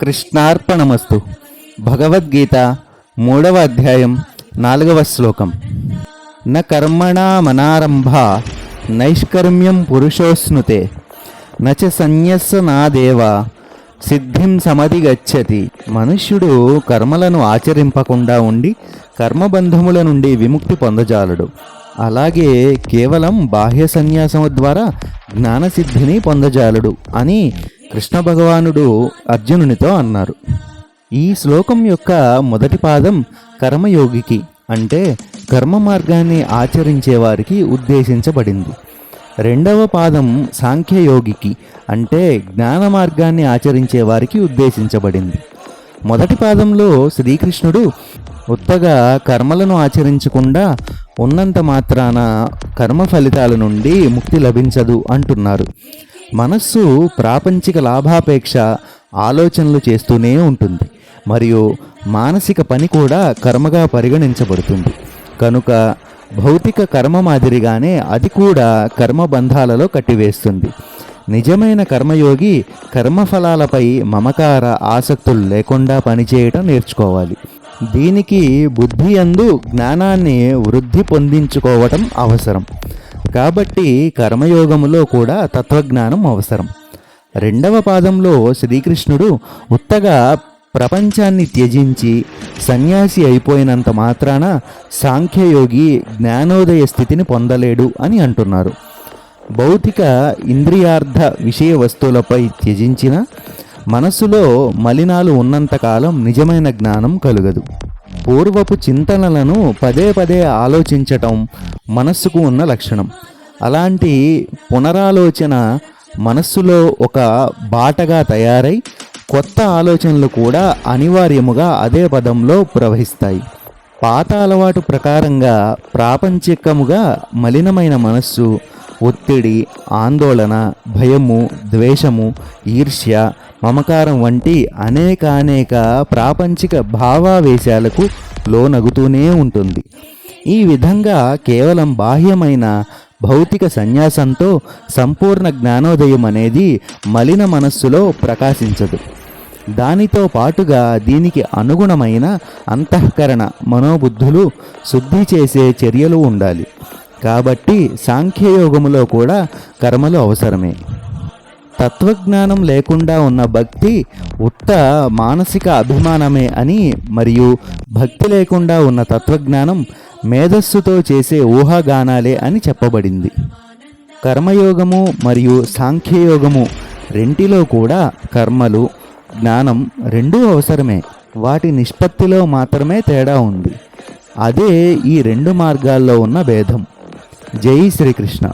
కృష్ణార్పణమస్తు. భగవద్గీత మూడవ అధ్యాయం నాలుగవ శ్లోకం. న కర్మణామనారంభ నైష్కర్మ్యం పురుషోస్నుతే నచ సన్యస్స నాదేవ సిద్ధిం సమధిగచ్చతి మనుష్యుడు కర్మలను ఆచరింపకుండా ఉండి కర్మబంధముల నుండి విముక్తి పొందజాలడు. అలాగే కేవలం బాహ్య సన్యాసము ద్వారా జ్ఞానసిద్ధిని పొందజాలడు అని కృష్ణ భగవానుడు అర్జునునితో అన్నారు. ఈ శ్లోకం యొక్క మొదటి పాదం కర్మయోగికి అంటే కర్మ మార్గాన్ని ఆచరించే వారికి ఉద్దేశించబడింది. రెండవ పాదం సాంఖ్యయోగికి అంటే జ్ఞాన మార్గాన్ని ఆచరించే వారికి ఉద్దేశించబడింది. మొదటి పాదంలో శ్రీకృష్ణుడు ఉత్తగా కర్మలను ఆచరించకుండా ఉన్నంత మాత్రాన కర్మ ఫలితాల నుండి ముక్తి లభించదు అంటున్నారు. మనస్సు ప్రాపంచిక లాభాపేక్ష ఆలోచనలు చేస్తూనే ఉంటుంది. మరియు మానసిక పని కూడా కర్మగా పరిగణించబడుతుంది. కనుక భౌతిక కర్మ మాదిరిగానే అది కూడా కర్మబంధాలలో కట్టివేస్తుంది. నిజమైన కర్మయోగి కర్మఫలాలపై మమకార ఆసక్తులు లేకుండా పనిచేయటం నేర్చుకోవాలి. దీనికి బుద్ధి అందు జ్ఞానాన్ని వృద్ధి పొందించుకోవటం అవసరం. కాబట్టి కర్మయోగములో కూడా తత్వజ్ఞానం అవసరం. రెండవ పాదంలో శ్రీకృష్ణుడు ఉత్తగా ప్రపంచాన్ని త్యజించి సన్యాసి అయిపోయినంత మాత్రాన సాంఖ్యయోగి జ్ఞానోదయ స్థితిని పొందలేడు అని అంటున్నారు. భౌతిక ఇంద్రియార్థ విషయ వస్తువులపై త్యజించిన మనస్సులో మలినాలు ఉన్నంతకాలం నిజమైన జ్ఞానం కలుగదు. పూర్వపు చింతనలను పదే పదే ఆలోచించటం మనస్సుకు ఉన్న లక్షణం. అలాంటి పునరాలోచన మనస్సులో ఒక బాటగా తయారై కొత్త ఆలోచనలు కూడా అనివార్యముగా అదే పదంలో ప్రవహిస్తాయి. పాత అలవాటు ప్రకారంగా ప్రాపంచికముగా మలినమైన మనస్సు ఒత్తిడి ఆందోళన భయము ద్వేషము ఈర్ష్య మమకారం వంటి అనేక అనేక ప్రాపంచిక భావావేశాలకు లోనగుతూనే ఉంటుంది. ఈ విధంగా కేవలం బాహ్యమైన భౌతిక సన్యాసంతో సంపూర్ణ జ్ఞానోదయం అనేది మలిన మనస్సులో ప్రకాశించదు. దానితో పాటుగా దీనికి అనుగుణమైన అంతఃకరణ మనోబుద్ధులు శుద్ధి చేసే చర్యలు ఉండాలి. కాబట్టి సాంఖ్యయోగములో కూడా కర్మలు అవసరమే. తత్వజ్ఞానం లేకుండా ఉన్న భక్తి ఉత్త మానసిక అభిమానమే అని మరియు భక్తి లేకుండా ఉన్న తత్వజ్ఞానం మేధస్సుతో చేసే ఊహాగానాలే అని చెప్పబడింది. కర్మయోగము మరియు సాంఖ్యయోగము రెంటిలో కూడా కర్మలు జ్ఞానం రెండూ అవసరమే. వాటి నిష్పత్తిలో మాత్రమే తేడా ఉంది. అదే ఈ రెండు మార్గాల్లో ఉన్న భేదం. జై శ్రీకృష్ణ.